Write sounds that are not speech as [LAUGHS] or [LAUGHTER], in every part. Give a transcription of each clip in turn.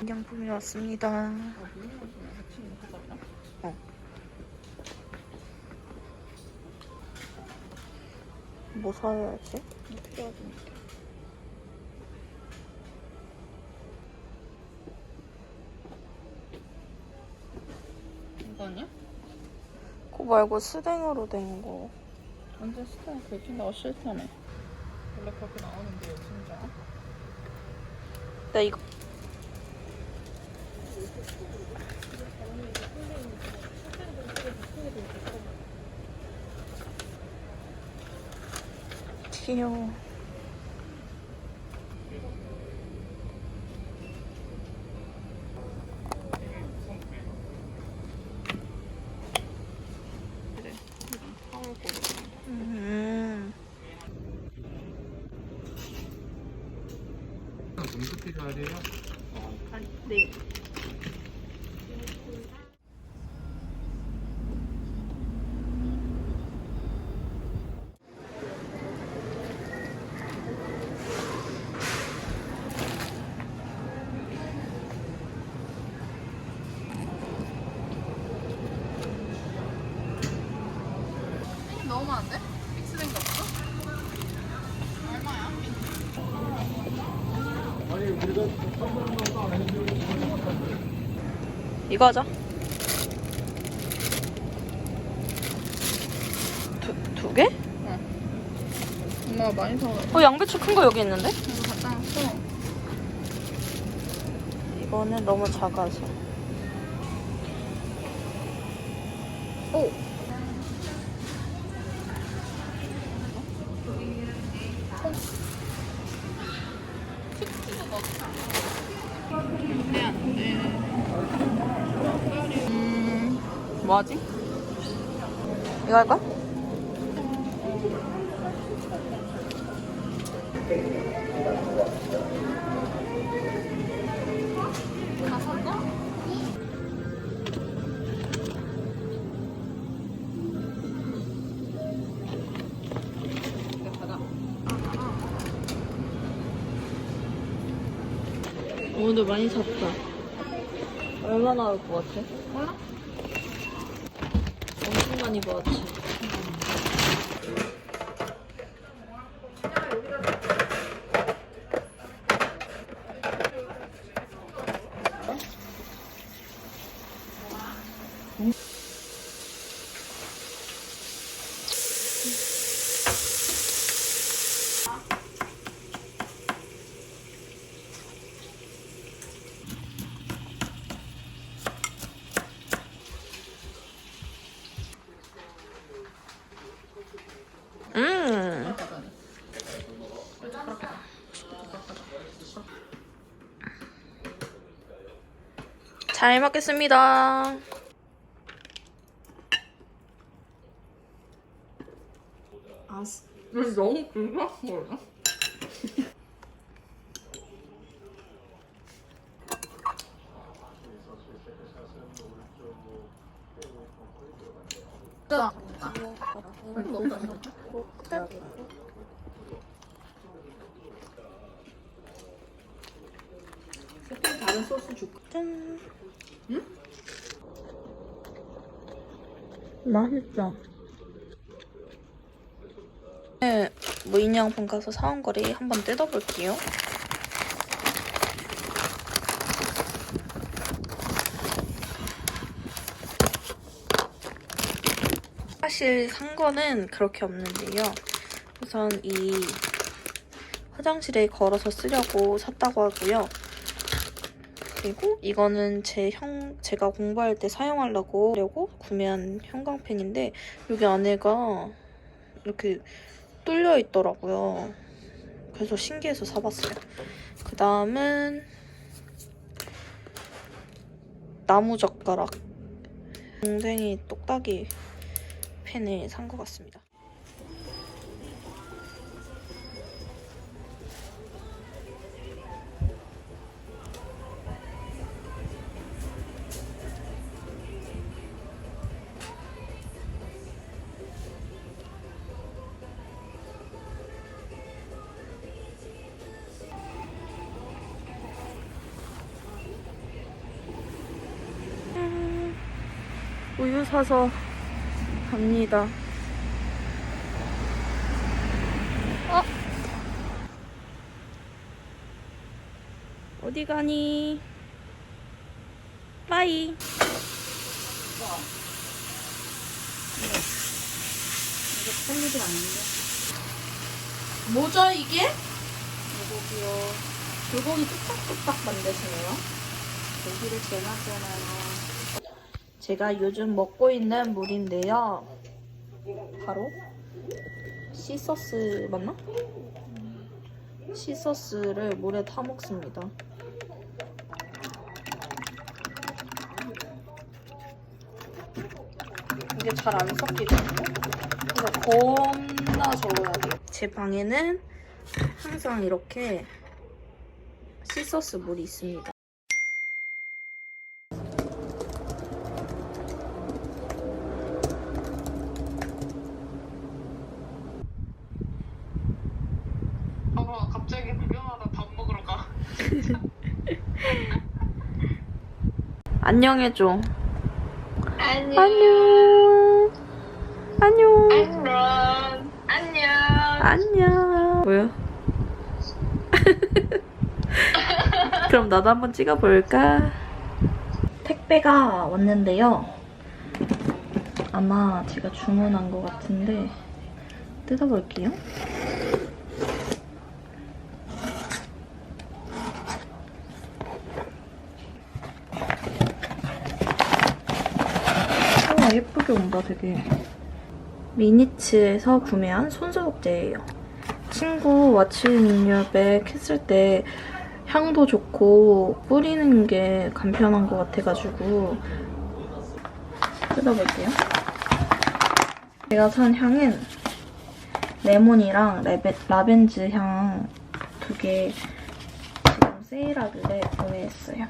인양품이 왔습니다. 어. 뭐 사야지? 필요하니까. 이거 아니야? 그거 말고 스댕으로 된 거. 완전 그렇게 나와 싫다며. 그렇게 나오는데 진짜. 나 이거 귀여워. 그래. 이런 파울 고르. 음. 음식 필요하세요? 네. 너무 많은데? 믹스된 거 없어? 얼마야? 이거 하자. 두, 두 개? 엄마가 많이 사와. 어, 양배추 큰 거 여기 있는데? 이거 갖다 놨어. 이거는 너무 작아서. 오! 치즈도 넣자. 네, 안 돼. 음, 뭐하지? 이거 할까? 오늘 많이 샀다. 얼마나 올 것 같아? 몰라? 많이 받았지. 음. 잘 먹겠습니다. 아, 너무 맛있어. 다른 소스 줄까? 짠. 맛있어. 네, 무인양품 가서 사온 거리 한번 뜯어볼게요. 사실 산 거는 그렇게 없는데요. 우선 이 화장실에 걸어서 쓰려고 샀다고 하고요. 그리고 이거는 제 형, 제가 공부할 때 사용하려고 하려고 구매한 형광펜인데 여기 안에가 이렇게 뚫려 있더라고요. 그래서 신기해서 사봤어요. 그 다음은 나무젓가락. 동생이 똑딱이 펜을 산 것 같습니다. 우유 사서 갑니다. 어? 어디 가니? 빠이. ፈል리지 않는데. 뭐죠 이게? 불고기요. 불고기 뚝딱뚝딱 만드시네요. 고기를 재놨잖아요. 제가 요즘 먹고 있는 물인데요. 바로 씨소스 맞나? 씨소스를 물에 타 먹습니다. 이게 잘 안 섞이거든요. 그래서 겁나 적어야 돼요. 제 방에는 항상 이렇게 씨소스 물이 있습니다. 봐봐, 갑자기 구경하다 밥 먹으러 가. 안녕해줘. 안녕. 안녕. 안녕. 안녕. 안녕. 뭐야? [LAUGHS] 그럼 나도 한번 찍어볼까? 택배가 왔는데요. 아마 제가 주문한 것 같은데 뜯어볼게요. 우와 예쁘게 온다 되게. 미니츠에서 구매한 손소독제예요. 친구 왓츠인유백 했을 때 향도 좋고 뿌리는 게 간편한 것 같아가지고 뜯어볼게요. 제가 산 향은 레몬이랑 레베, 라벤즈 향 두 개 지금 세일하길래 구매했어요.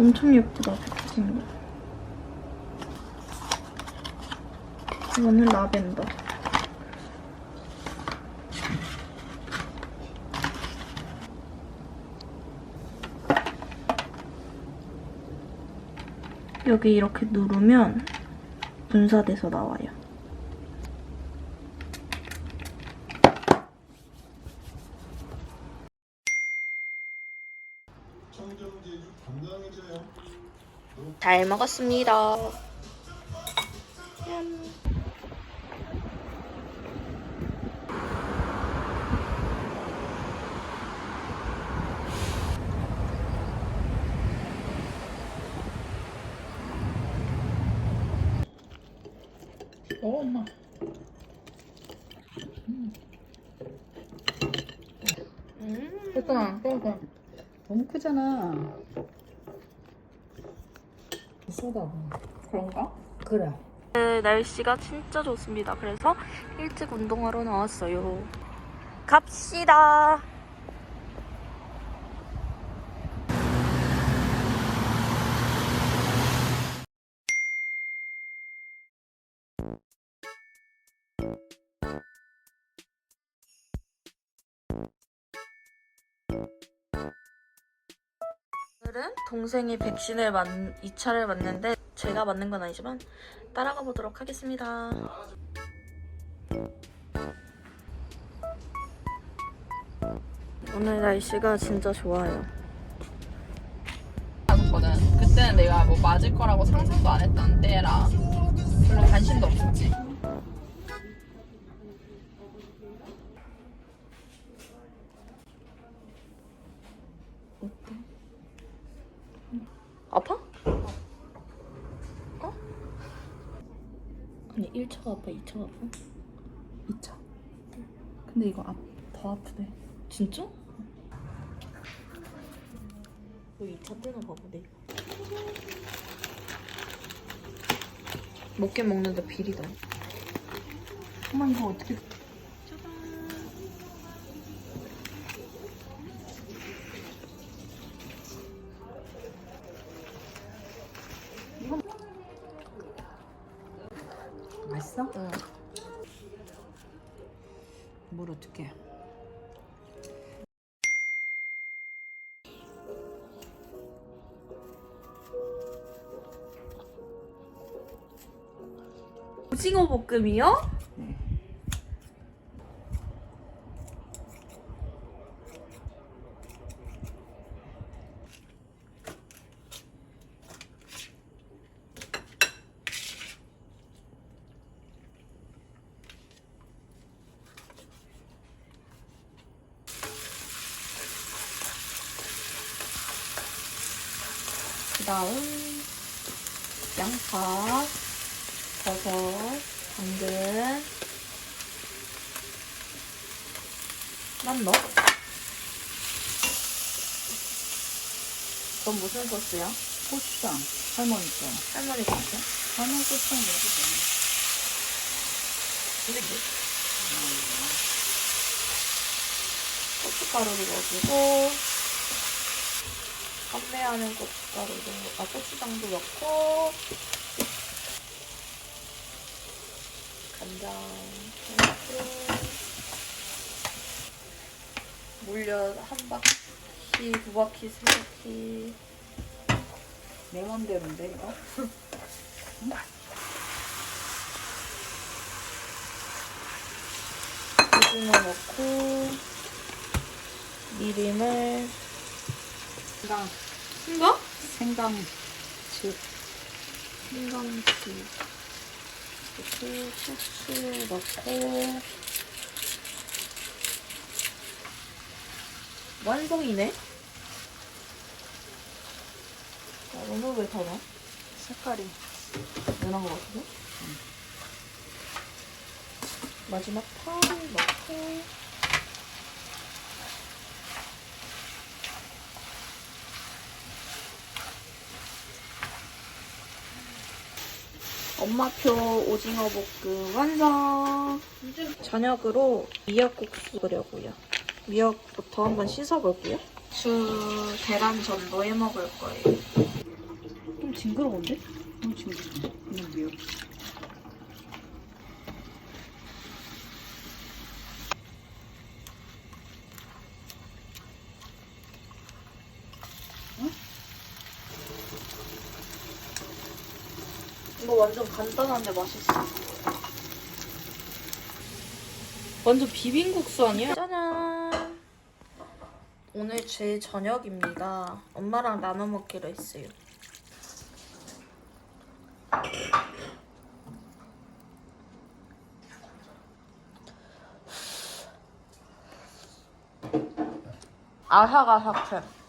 엄청 예쁘다, 패키징 거. 이거는 라벤더. 여기 이렇게 누르면 분사돼서 나와요. 청정제주 건강해져요. 잘 먹었습니다. 어, 엄마. 음. 됐다, 됐다. 너무 크잖아. 쏟아. 그런가? 그래. 네, 날씨가 진짜 좋습니다. 그래서 일찍 운동하러 나왔어요. 갑시다. 동생이 백신을 맞, 2차를 맞는데 제가 맞는 건 아니지만 따라가 보도록 하겠습니다. 오늘 날씨가 진짜 좋아요. 그때는 내가 뭐 맞을 거라고 상상도 안 했던 때라 별로 관심도 없었지. 아파? 어? 아니 1차가 아파, 2차가 아파? 2차. 근데 이거 앞, 더 아프대. 진짜? 뭐 2차 때나 봐보네. 먹긴 먹는데 비리다. 엄마 이거 어떻게 맛있어? 응. 뭘 어떻게? 오징어 볶음이요? 그 다음 양파, 버섯, 당근 만 넣어? 그건 무슨 소스야? 고추장 할머니 거. 할머니 소스? 할머니 고추장 넣어도 돼. 고춧가루를 넣어주고 판매하는 고춧가루도 아 고추장도 넣고. 간장 넣고 물엿 한 바퀴 두 바퀴 세 바퀴. 내 맘대로인데 이거? 오징어 넣고 미림을. 생강 이거? 생강즙 생강즙 이렇게 소스 넣고 완성이네? 아, 너무 왜더 넣어? 색깔이 연한 것 같은데? 마지막 파 넣고 엄마표 오징어 볶음 완성! 저녁으로 미역국수 끓여고요. 미역부터 한번 씻어볼게요. 주 계란 전도 해 먹을 거예요. 좀 징그러운데? 너무 징그러워. 그냥 미역. 이거 완전 간단한데 맛있어. 완전 비빔국수 아니야? 짜잔! 오늘 제 저녁입니다. 엄마랑 나눠 먹기로 했어요. 아삭아삭해.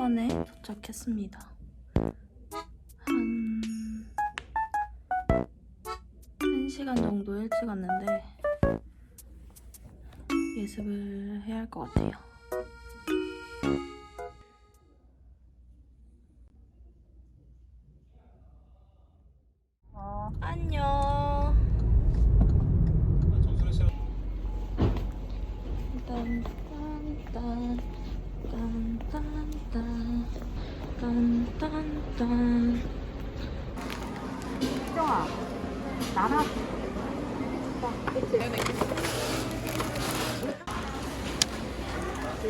학원에 도착했습니다. 한... 1시간 정도 일찍 왔는데 예습을 해야 할 것 같아요.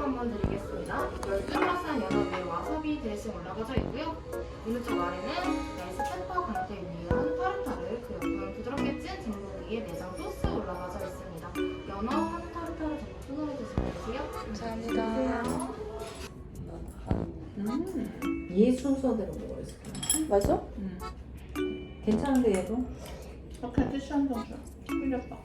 설명 한번 드리겠습니다. 열플러스한 연어 위에 와사비 드레싱 올라가져 있고요. 오른쪽 아래는 라이스 페퍼 강태 위한 타르타르, 그 옆은 부드럽게 찐 위에 내장 소스 올라가져 있습니다. 연어, 한 타르타르 정도 순으로 드시면 되세요. 감사합니다. 얘 순서대로 먹어야지. 맛있어? 괜찮은데 얘도? 이렇게 티슈 한장 줘. 흘렸다.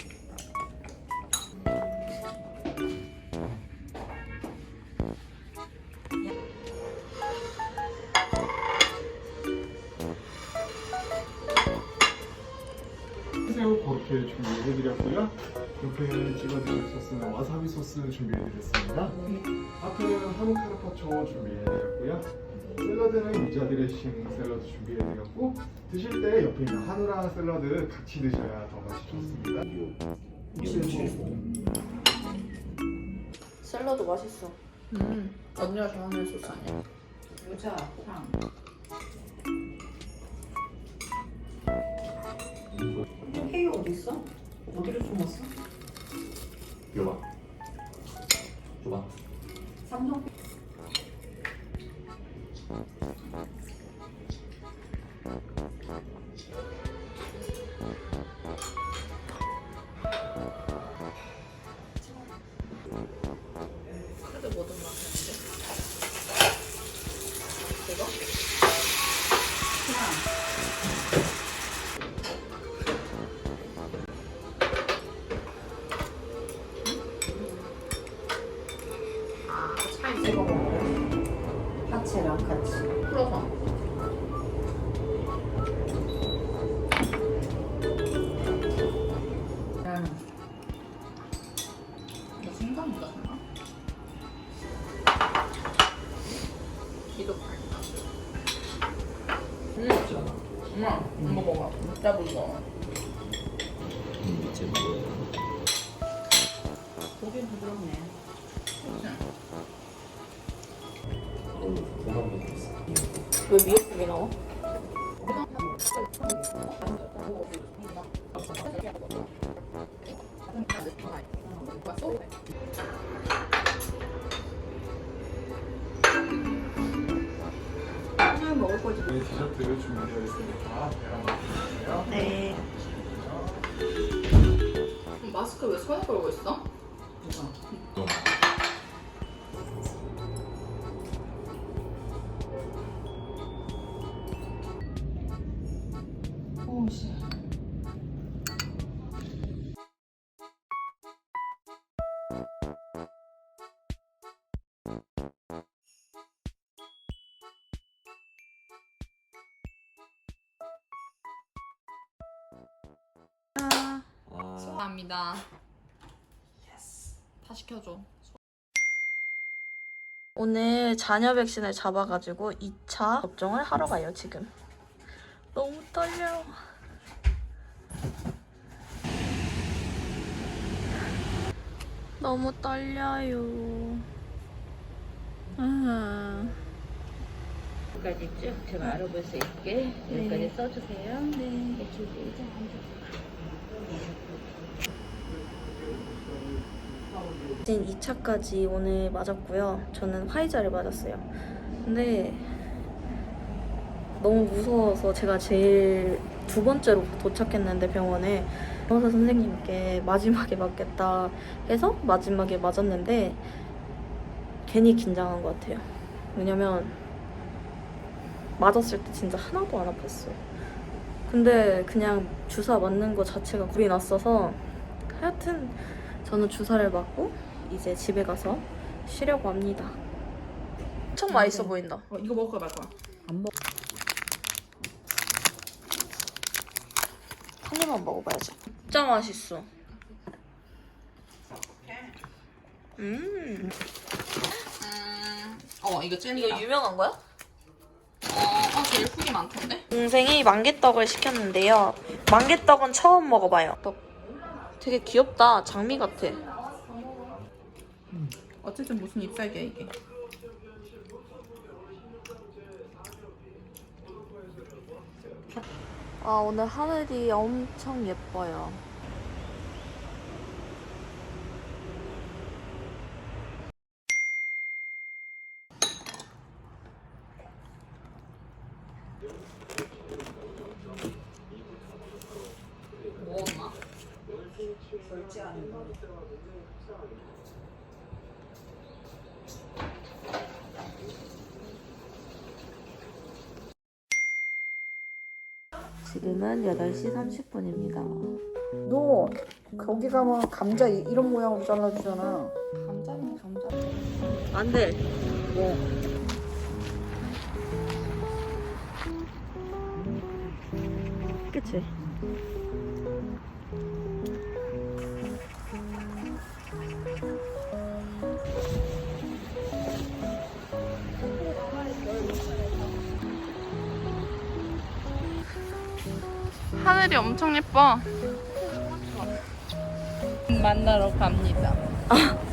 고르케 준비해드렸고요. 옆에 찍어드릴 소스는 와사비 소스 준비해드렸습니다. 앞에는 한우 카르파초 준비해드렸고요. 샐러드는 유자 드레싱 샐러드 준비해드렸고 드실 때 옆에 있는 한우랑 샐러드 같이 드셔야 더 맛이 좋습니다. 샐러드 맛있어. 음, 언니가 좋아하는 소스 아니야? 유자, 향. 어디 있어? 어디로 숨었어? 요봐. 줘봐. 삼성. 진짜 무서워. 음, 이제 뭐. 고기는 부드럽네. 먹었어. 왜 미역국이 나와? 오 먹을 거지. 네, 디저트 준비되어 있으니까 계란 먹어주세요. 네. 마스크 왜 손에 걸고 있어? 좀. 아, 감사합니다. 다 시켜줘. 오늘 자녀 백신을 잡아가지고 2차 접종을 하러 가요, 지금. 너무 떨려. 너무 떨려요. 음. 여기까지 쭉 제가 알아볼 수 있게 여기까지 써주세요. 네. 백 신 2차까지 오늘 맞았고요. 저는 화이자를 맞았어요. 근데 너무 무서워서 제가 제일 두 번째로 도착했는데 병원에 의사 선생님께 마지막에 맞겠다 해서 마지막에 맞았는데 괜히 긴장한 것 같아요. 왜냐면 맞았을 때 진짜 하나도 안 아팠어요. 근데 그냥 주사 맞는 거 자체가 굴이 났어서 하여튼 저는 주사를 맞고 이제 집에 가서 쉬려고 합니다. 엄청 맛있어 보인다. 어, 이거 먹을 거야 말 거야? 한 입만 먹어봐야지. 진짜 맛있어. 음. 어 이거 찐이다. 이거 유명한 거야? 어, 어 제일 후기 많던데? 동생이 만개떡을 시켰는데요. 만개떡은 처음 먹어봐요. 떡 되게 귀엽다. 장미 같아. 어쨌든 무슨 잎살기야 이게. 아 오늘 하늘이 엄청 예뻐요. 지금은 8시 30분입니다. 너 거기 가면 감자 이- 이런 모양으로 잘라주잖아. 감자는 감자. 안 돼. 왜? 그치? 하늘이 엄청 예뻐. 만나러 갑니다. [LAUGHS]